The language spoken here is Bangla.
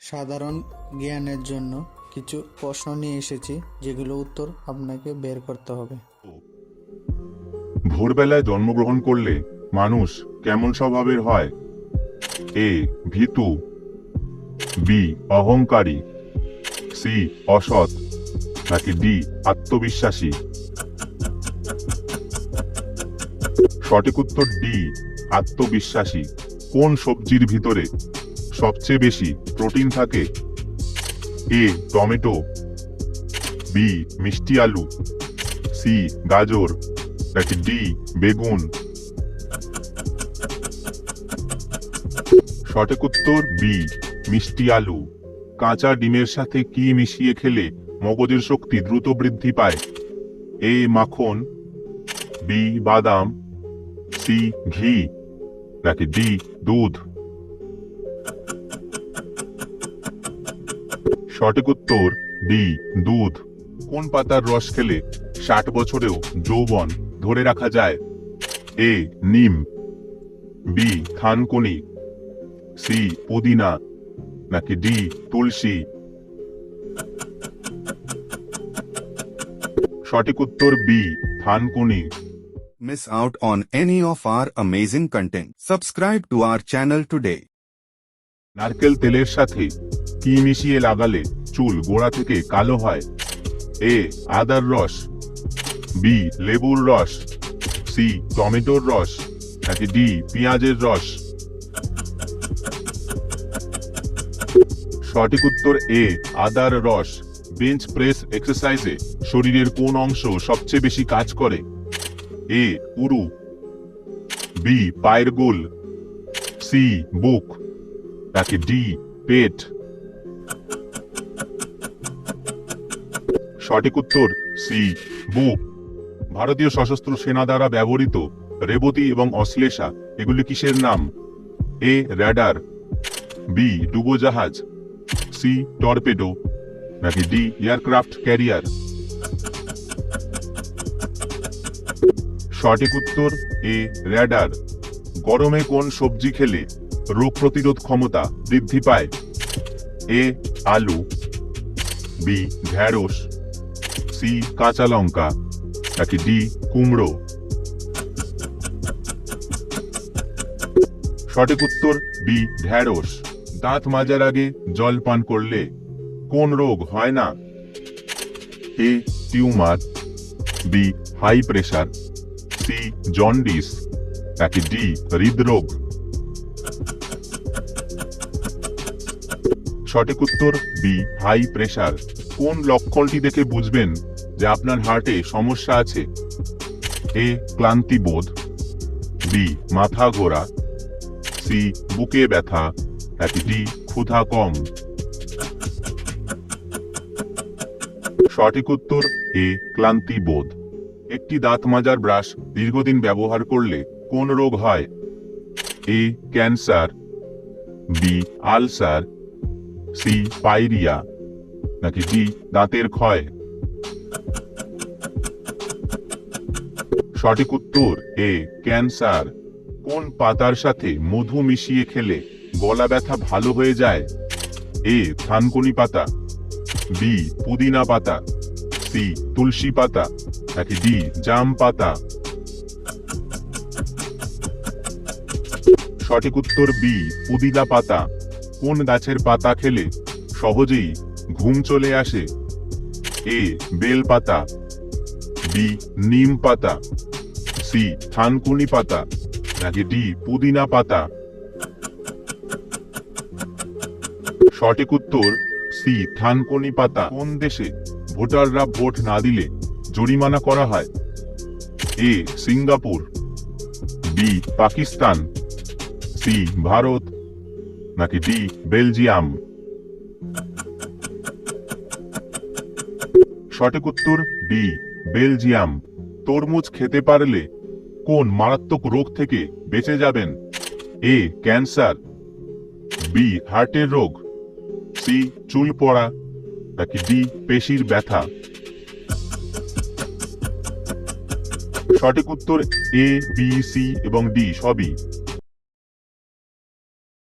সাধারণ জ্ঞানের জন্য কিছু প্রশ্ন নিয়ে এসেছি, যেগুলো উত্তর আপনাকে বের করতে হবে। ভোরবেলায় জন্মগ্রহণ করলে মানুষ কেমন স্বভাবের হয়? এ, ভীতু, বি, অহংকারী, সি, অসৎ, নাকি ডি, আত্মবিশ্বাসী? সঠিক উত্তর ডি, আত্মবিশ্বাসী। কোন সবজির ভিতরে সবচেয়ে বেশি প্রোটিন থাকে। এ, টমেটো। বি, মিষ্টি আলু। সি, গাজর। ডি, বেগুন। সঠিক উত্তর বি, মিষ্টি আলু। কাঁচা ডিমের সাথে কি মিশিয়ে খেলে মগজের শক্তি দ্রুত বৃদ্ধি পায়? এ, মাখন। বি, বাদাম। সি, ঘি। নাকি ডি, দুধ। সঠিক উত্তর ডি, দুধ। কোন পাতার রস খেলে ষাট বছরেও যৌবন ধরে রাখা যায়? এ, নিম। বি, থানকুনি। সি, পুদিনা। নাকি ডি, তুলসী। সঠিক উত্তর বি, থানকুনি। Miss out on any of our amazing content. Subscribe to our channel today. নারকেল তেলের সাথে কি মিশিয়ে লাগালে চুল গোড়া থেকে কালো হয়? এ, আদার রস। বি, লেবুর রস। সি, টমেটোর রস। নাকি ডি, পেঁয়াজের রস? সঠিক উত্তর এ, আদার রস। বেঞ্চ প্রেস এক্সারসাইজে শরীরের কোন অংশ সবচেয়ে বেশি কাজ করে? এ, উরু। বি, পায়ের গোল। সি, বুক। নাকি ডি পেট সঠিক উত্তর সি বুক ভারতীয় সশস্ত্র সেনা দ্বারা ব্যবহৃত রেবতী এবং অশ্লেষা এগুলি কিসের নাম এ র্যাডার বি ডুবোজাহাজ সি টর্পেডো নাকি ডি এয়ারক্রাফট ক্যারিয়ার সঠিক উত্তর এ র্যাডার গরমে কোন সবজি খেলে রোগ প্রতিরোধ ক্ষমতা বৃদ্ধি পায়। এ, আলু, বি ঢ্যাঁড়স সি, কাঁচা লঙ্কা, নাকি ডি, কুমড়ো? সঠিক উত্তর, বি ঢ্যাঁড়স দাঁত মাজার আগে জল পান করলে কোন রোগ হয় না? A, tumour, B, high pressure, C, jaundice, নাকি ডি, হৃদরোগ? সঠিক উত্তর? বি হাই প্রেশার কোন লক্ষণটি দেখে বুঝবেন যে আপনার হার্টে সমস্যা আছে? এ ক্লান্তি বোধ। বি মাথা ঘোরা। সি বুকে ব্যথা। ডি ক্ষুধা কম। সঠিক উত্তর? এ ক্লান্তি বোধ। একটি দাঁত মাজার ব্রাশ দীর্ঘদিন ব্যবহার করলে কোন রোগ হয়? A cancer. B ulcer. C pyorrhoea, নাকি ডি দাঁতের ক্ষয়? সঠিক উত্তর, এ, ক্যান্সার। কোন পাতার সাথে মধু মিশিয়ে খেলে গলা ব্যথা ভালো হয়ে যায়? এ, থানকুনি পাতা। বি, পুদিনা পাতা। সি, তুলসী পাতা, নাকি ডি, জাম পাতা? সঠিক উত্তর বি, পুদিনা পাতা। কোন গাছের পাতা খেলে সহজেই ঘুম চলে আসে? এ, বেল পাতা, বি, নিম পাতা, সি থানকুনি পাতা, নাকি ডি, পুদিনা পাতা? সঠিক উত্তর, সি থানকুনি পাতা। কোন দেশে ভোটাররা ভোট না দিলে জরিমানা করা হয়? A, Singapore, B, Pakistan, C, Bharat. নাকি ডি বেলজিয়াম। সঠিক উত্তর, ডি, বেলজিয়াম। তরমুজ খেতে পারলে কোন মারাত্মক রোগ থেকে বেঁচে যাবেন? এ, ক্যান্সার। বি, হার্টের রোগ। সি, চুল পড়া। নাকি ডি, পেশির ব্যথা। সঠিক উত্তর, এ, বি, সি এবং ডি সবই।